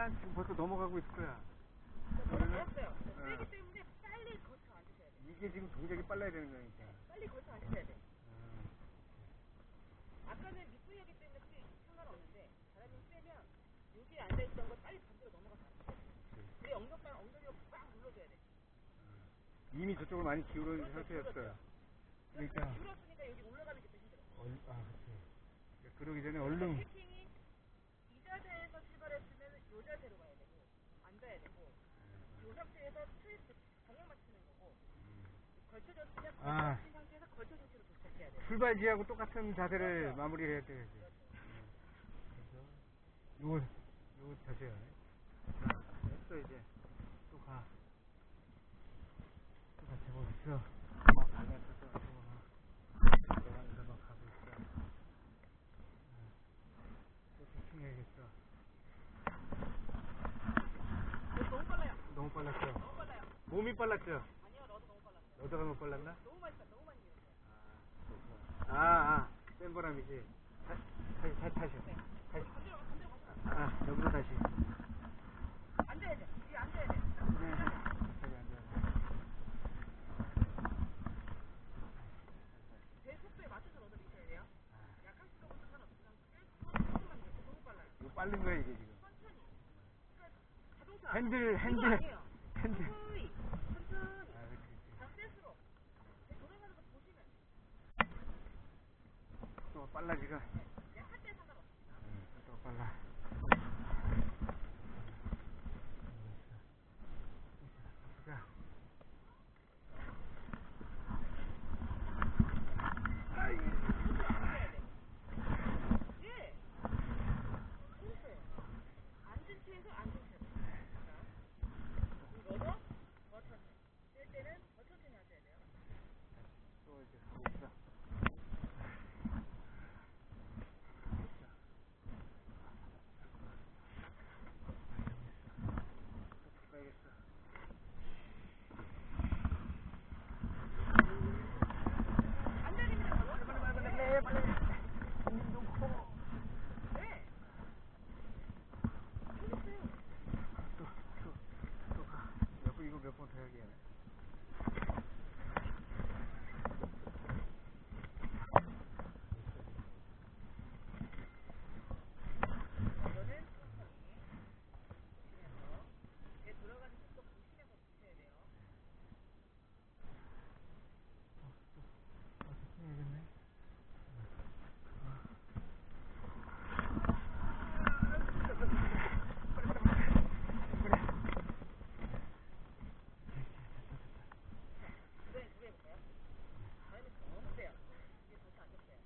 빼면 지금 벌써 넘어가고 있을 거야. 넘어갔어요. 어. 세기 때문에 빨리 걸쳐 앉으셔야 돼. 이게 지금 동작이 빨라야 되는 거니까. 빨리 걸쳐 앉으셔야 돼. 음. 아까는 밑구리였기 때문에 크게 상관없는데 바람이 세면 여기 앉아있던 거 빨리 반대로 넘어가서 앉으셔야 돼. 그래 엉덩방 엉덩이로 꽉 눌러줘야 돼. 이미 저쪽으로 많이 기울어진 그렇죠, 상태였어요. 그러니까, 줄었으니까 여기 올라가는 게 더 힘들어. 얼, 아, 그치. 그러기 전에 얼른, 패킹이 이 자세에서 출발했으면 이 자세로 가야 되고 앉아야 되고 이 상태에서 트위스트 방향 맞추는 거고 걸쳐졌으면 아. 걸쳐진 상태에서 걸쳐진 채로 도착해야 돼. 출발지하고 똑같은 자세를 마무리를 해야 되겠지. 그래서, 요거, 요거 다시요. 자, 됐어, 이제. 또 가. 또 가, 제법 있어. 막 달렸어서, 또 가. 내가면서 막 가고 있어. 응. 또 패킹해야겠어. 너무 빨라요. 너무 빨랐어. 너무 빨라요. 몸이 빨랐죠? 아니요, 너도 너무 빨랐어. 여자가 너무 빨랐나? 너무 빨, 너무 많이. 아, 아, 센 바람이지. 다, 다시, 다시, 다시. 다시. 반대로 가, 반대로 가. 아, 여기로 다시. 앉아야 돼. 뒤에 앉아야 돼. 네. 저기 앉아. 제 속도에 맞춰서 너도 돼요. 약간 속도부터 상관없어. 그냥 조금만 밀고 너무 빨라요. 이거 빠른 거야, 이게 지금. 천천히. 그러니까 자동차. 핸들, 그거 핸들. 아니에요. 핸들. 천천히. 천천히. 아, 그치, 그치. 다 셋으로. 제 돌아가는 거 보시면 또 빨라, 지금. 그냥 할때 상관없습니다. 응, 또 빨라. 자. 예. 그러세요. 앉은 채에서 앉은 채로. 이거도 더 천천히. 뺄 때는 더 천천히 하셔야 돼요. 또 이제 가고 있어. 가야겠어. 앉아야 됩니다. 바로. 빨리, 빨리, 빨리, 빨리. 손님 좀 커. 네. 여기 있어요. 또, 또, 또 가. 몇 번, 이거 몇 번 더 해야겠네. 이거는 천천히 보시면서 얘 돌아가는 속도 보시면서 보셔야 돼요. 해야겠네. 두 배, 두배 해볼까요? 바람이 너무 세요. 이게 벌써 안 됐어요.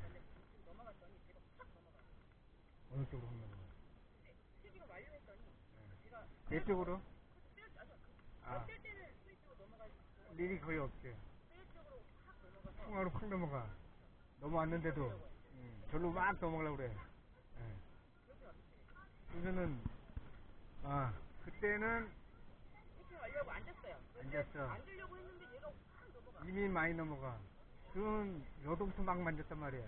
그런데 지금 넘어갔더니 제가 팍 넘어가요. 어느 쪽으로 더. 스윙을 완료했더니 제가 내 쪽으로? 그, 아. 뺄 때는 스위치로 넘어가지 않고 릴이 거의 없지. 뺄 쪽으로 확 넘어가서 통화로 팍 넘어가. 넘어왔는데도, 음, 절로 막 넘어가려고 그래. 예. 왔어요. 그러면은, 아, 그때는 완료하고 앉았어요. 앉았어. 앉으려고 했는데 얘가 확 넘어가. 이미 많이 넘어가. 그건 여동수 막 만졌단 말이야.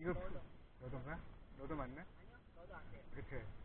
이거, 너도. 여동가? 너도 맞나? 아니요, 너도 안 돼요. 그치.